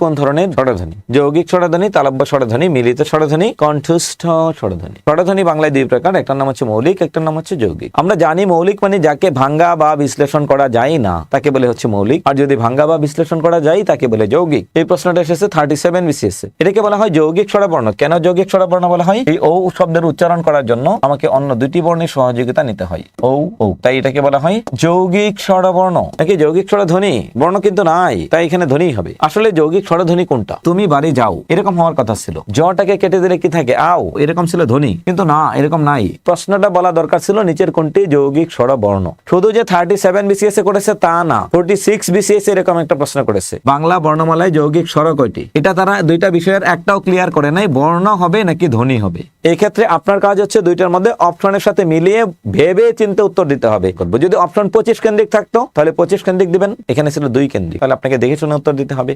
কোন ধরনের? স্বরধ্বনি যৌগিক স্বরধ্বনি তালব্য স্বরধ্বনি মিলিত স্বরধ্বনি কণ্ঠস্থ স্বরধ্বনি স্বরধ্বনি বাংলায় দুই প্রকার, একটার নাম হচ্ছে মৌলিক, একটার নাম হচ্ছে যৌগিক। আমরা জানি মৌলিক মানে যাকে ভাঙ্গা বা বিশ্লেষণ করা যায় না, তাকে বলে হচ্ছে মৌলিক। আর যদি ভাঙ্গা বা বিশ্লেষণ করা যায়, তাকে বলে যৌগিক। এই প্রশ্নটা এসেছে থার্টি সেভেন বিসিএস এটাকে বলা হয় যৌগিক স্বরবর্ণ কেন যৌগিক স্বরবর্ণ বলা হয়? এই ও শব্দের উচ্চারণ করার জন্য আমাকে অন্য দুটি বর্ণের সহযোগিতা নিতে হয়। ও ও তাই এটাকে বলা হয় যৌগিক স্বরবর্ণ নাকি যৌগিক স্বরধ্বনি বর্ণ কিন্তু নাই, তাই এখানে ধ্বনি হবে। আসলে যৌগিক স্বরধ্বনি কোনটা? তুমি বাড়ি যাও। এরকম হওয়ার কথা ছিল। জটাকে কেটে দিলে কি থাকে? আও। এরকম ছিল ধ্বনি। কিন্তু না এরকম নাই। প্রশ্নটা বলা দরকার ছিল নিচের কোনটি? যৌগিক স্বরবর্ণ শুধু যে থার্টি সেভেন বিসিএস এ করেছে তা না। ফোর্টি সিক্স বিসিএস এরকম একটা প্রশ্ন করেছে। বাংলা বর্ণমালায় যৌগিক স্বর কয়টি? এটা তারা দুইটা বিষয়ের একটাও ক্লিয়ার করে নাই বর্ণ হবে নাকি ধ্বনি হবে। এই ক্ষেত্রে আপনার কাজ হচ্ছে দুইটার মধ্যে অপশনের সাথে মিলিয়ে ভেবে চিন্তে উত্তর দিতে হবে। করব যদি অপশন পঁচিশ কেন্দ্রিক থাকতো তাহলে পঁচিশ কেন্দ্রিক দিবেন। এখানে ছিল দুই কেন্দ্রিক। তাহলে আপনাকে দেখে শুনে উত্তর দিতে হবে।